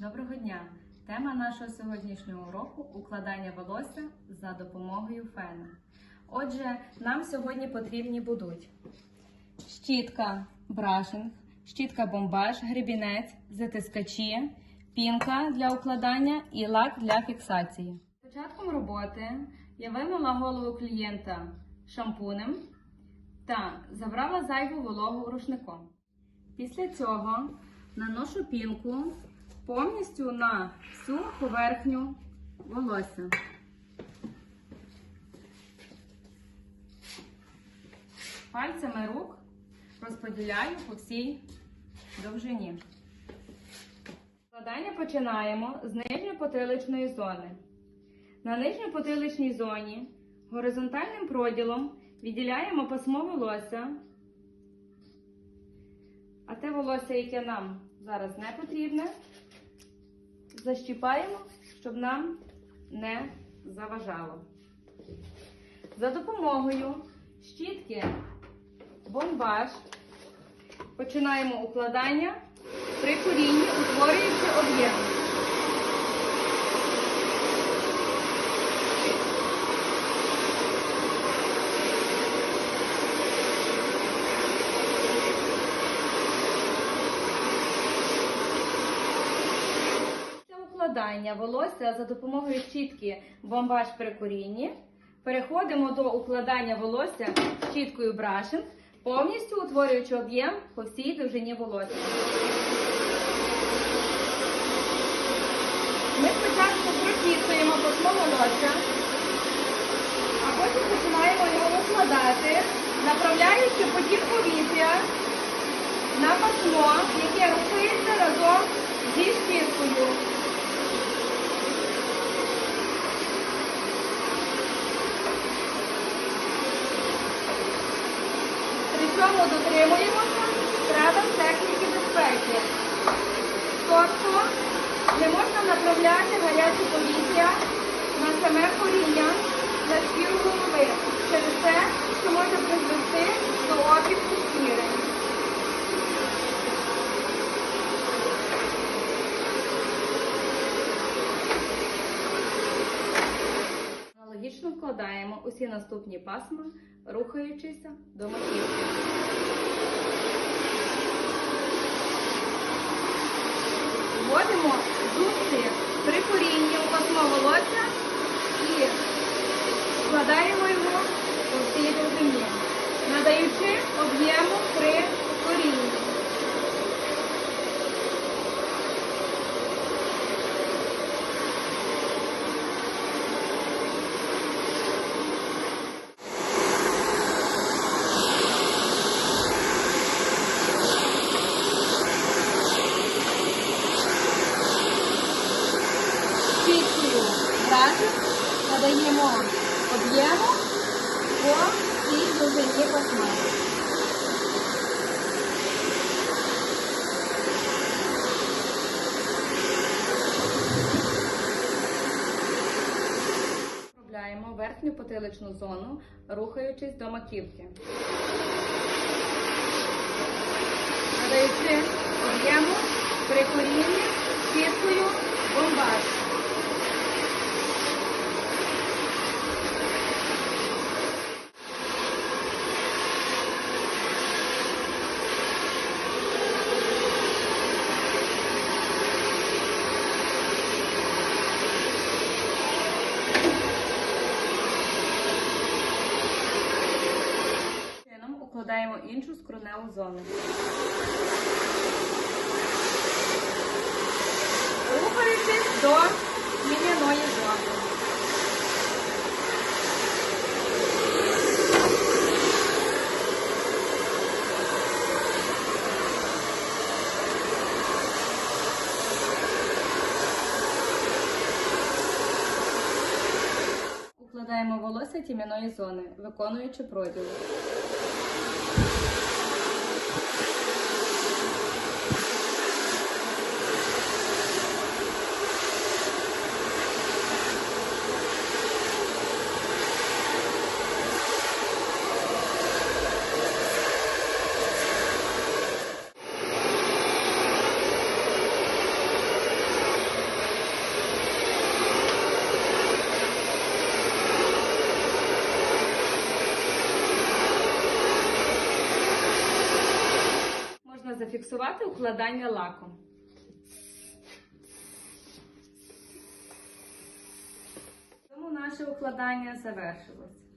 Доброго дня! Тема нашого сьогоднішнього уроку укладання волосся за допомогою фена. Отже, нам сьогодні потрібні будуть щітка брашинг, щітка бомбаж, гребінець, затискачі, пінка для укладання і лак для фіксації. Початком роботи я вимила голову клієнта шампунем та забрала зайву вологу рушником. Після цього наношу пінку повністю на всю поверхню волосся. Пальцями рук розподіляю по всій довжині. Складання починаємо з нижньопотиличної зони. На нижньопотиличній зоні горизонтальним проділом відділяємо пасмо волосся, а те волосся, яке нам зараз не потрібне, защіпаємо, щоб нам не заважало. За допомогою щітки бомбаж починаємо укладання при корінні, утворюючи об'єм. Після укладання волосся за допомогою щітки бомбаж при корінні переходимо до укладання волосся щіткою брашинг, повністю утворюючи об'єм по всій довжині волосся. Ми спочатку прочісуємо пасмо волосся, а потім починаємо його укладати, направляючи потік повітря на пасмо, яке рухається разом зі щіткою. Цьому дотримуємося правил техніки безпеки. Тобто не можна направляти гаряче повітря на саме коріння, на шкіру голови. Через те, Аналогічно усі наступні пасма, рухаючися до маківки. Вводимо зубці при корінні у пасмо волосся і вкладаємо його по всій довжині, надаючи об'єму при корінні. Щіткою разом надаємо об'єму по всій довжині пасма. Обробляємо верхню потиличну зону, рухаючись до маківки. Надаючи об'єму при корінні щіткою бомбаж. Чином укладаємо іншу скроневу зону. Рухаючись до зміняної зони. Укладаємо волосся тім'яної зони, виконуючи проділ. Зафіксувати укладання лаком. Тому наше укладання завершилось.